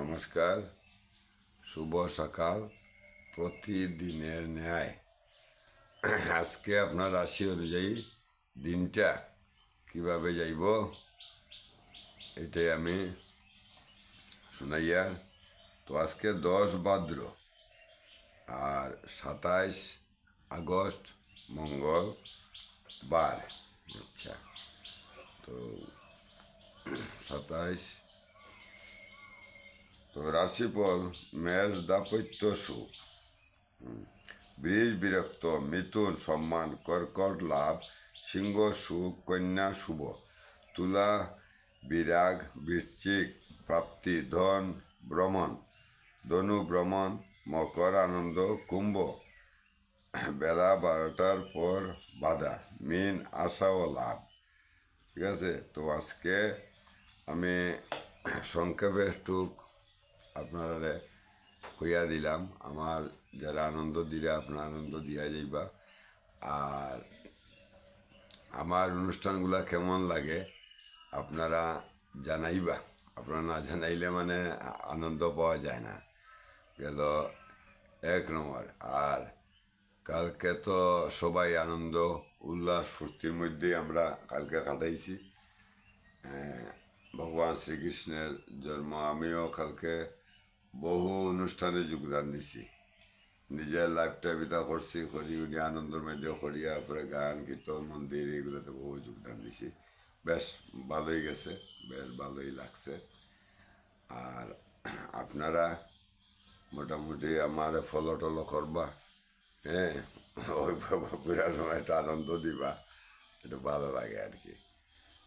নমস্কার, শুভ সকাল, প্রতিদিনের ন্যায়। আজকে আপনার রাশি অনুযায়ী দিনটা কীভাবে যাইব, এটাই আমি শুনাইয়া, তো আজকে দশ ভাদ্র আর সাতাইশ আগস্ট মঙ্গল বার আচ্ছা তো সাতাইশ তো রাশিফল মেষ দাপত্য সুখ। বীজ বিরক্ত, মিথুন সম্মান, কর্কট লাভ, সিংহ সুখ, কন্যা শুভ, তুলা বিরাগ, বৃশ্চিক প্রাপ্তি, ধন ভ্রমণ, ধনু ভ্রমণ, মকর আনন্দ, কুম্ভ। বেলা বারোটার পর বাধা, মিন আশা ও লাভ। ঠিক আছে? তো আজকে আমি সংক্ষেপে একটু আপনারা কইয়া দিলাম, আমার যারা আনন্দ দিলে আপনার আনন্দ দিয়া যাইবা আর আমার অনুষ্ঠানগুলা কেমন লাগে আপনারা জানাইবা। আপনারা না জানাইলে মানে আনন্দ পাওয়া যায় না। গেল এক নম্বর। আর কালকে তো সবাই আনন্দ, উল্লাস, ফুর্তির মধ্যে আমরা কালকে কাটাইছি। ভগবান শ্রীকৃষ্ণের জন্ম, আমিও কালকে বহু অনুষ্ঠানে যোগদান দিছি। নিজের লাইফটা বিতা করছি করি উনি আনন্দের মধ্যে করিয়া পরে গান কীর্তন মন্দির এগুলোতে বহু যোগদান দিছি। বেশ ভালোই গেছে, বেশ ভালোই লাগছে। আর আপনারা মোটামুটি আমার ফলো টলো করবা হ্যাঁ ওই পুরা একটা আনন্দ দিবা। এটা ভালো লাগে আর কি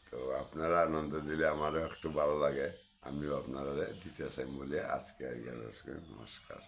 তো আপনারা আনন্দ দিলে আমারও একটু ভালো লাগে। আমিও আপনারা দিতে চাই বলে আজকে আর নমস্কার।